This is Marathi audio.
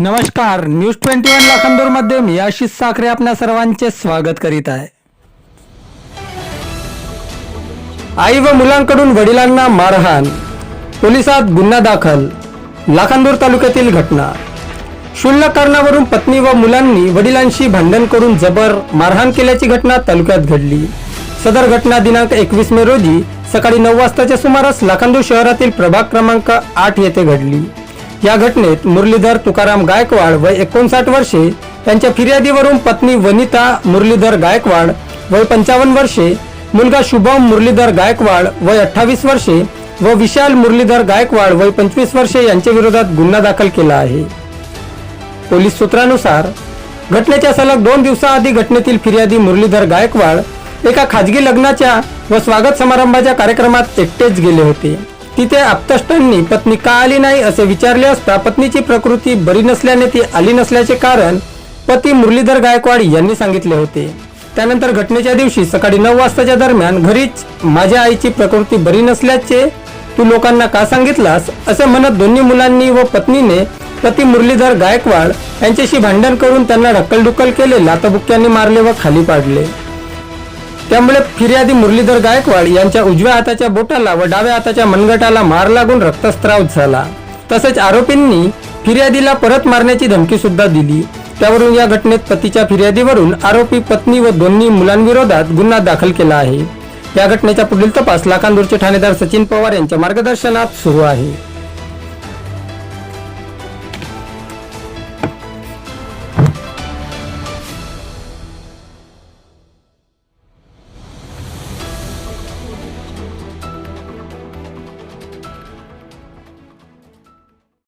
नमस्कार न्यूज ट्वेंटी वन लाखांदूरमध्ये मी आशिष साखरे आपल्या सर्वांचे स्वागत करीत आहे. आई व मुलांकडून वडिलांना मारहाण पोलिसात गुन्हा दाखल लाखांदूर तालुक्यातील घटना. शुल्लक कारणावरून पत्नी व मुलांनी वडिलांशी भांडण करून जबर मारहाण केल्याची घटना तालुक्यात घडली. सदर घटना दिनांक एकवीस मे रोजी सकाळी नऊ वाजताच्या सुमारास लाखांदूर शहरातील प्रभाग क्रमांक आठ येथे घडली. या घटनेत मुरलीधर तुकाराम गायकवाड व एकोणसाठ वर्षे त्यांच्या फिर्यादीवरून पत्नी वनिता मुरलीधर गायकवाड वय पंचावन्न वर्षे मुलगा शुभम मुरलीधर गायकवाड वय अठ्ठावीस वर्षे व विशाल मुरलीधर गायकवाड वय पंचवीस वर्षे यांच्या विरोधात गुन्हा दाखल केला आहे. पोलीस सूत्रानुसार घटनेच्या सलग दोन दिवसाआधी घटनेतील फिर्यादी मुरलीधर गायकवाड एका खाजगी लग्नाच्या व स्वागत समारंभाच्या कार्यक्रमात एकटेच गेले होते. तिथे आप्तष्टांनी पत्नी का आली नाही असे विचारले असता पत्नीची प्रकृती बरी नसल्याने ती आली नसल्याचे कारण पती मुरलीधर गायकवाड यांनी सांगितले होते. त्यानंतर घटनेच्या दिवशी सकाळी नऊ वाजताच्या दरम्यान घरीच माझ्या आईची प्रकृती बरी नसल्याचे तू लोकांना का सांगितलास? असे म्हणत दोन्ही मुलांनी व पत्नीने पती मुरलीधर गायकवाड यांच्याशी भांडण करून त्यांना ढक्कलडुक्कल केले लाथबुक्क्यांनी मारले व खाली पाडले. त्यामुळे फिर्यादी मुरलीधर गायकवाड यांच्या उजव्या हाताच्या बोटाला व डाव्या हाताच्या मनगटाला मार लागून रक्तस्त्राव झाला. तसेच आरोपींनी फिर्यादीला परत मारण्याची धमकी सुद्धा दिली. त्यावरून या घटनेत पतीच्या फिर्यादीवरून आरोपी पत्नी व दोन्ही मुलांविरोधात गुन्हा दाखल केला आहे. या घटनेचा पुढील तपास लाखांदूरचे ठाणेदार सचिन पवार यांच्या मार्गदर्शनात सुरू आहे.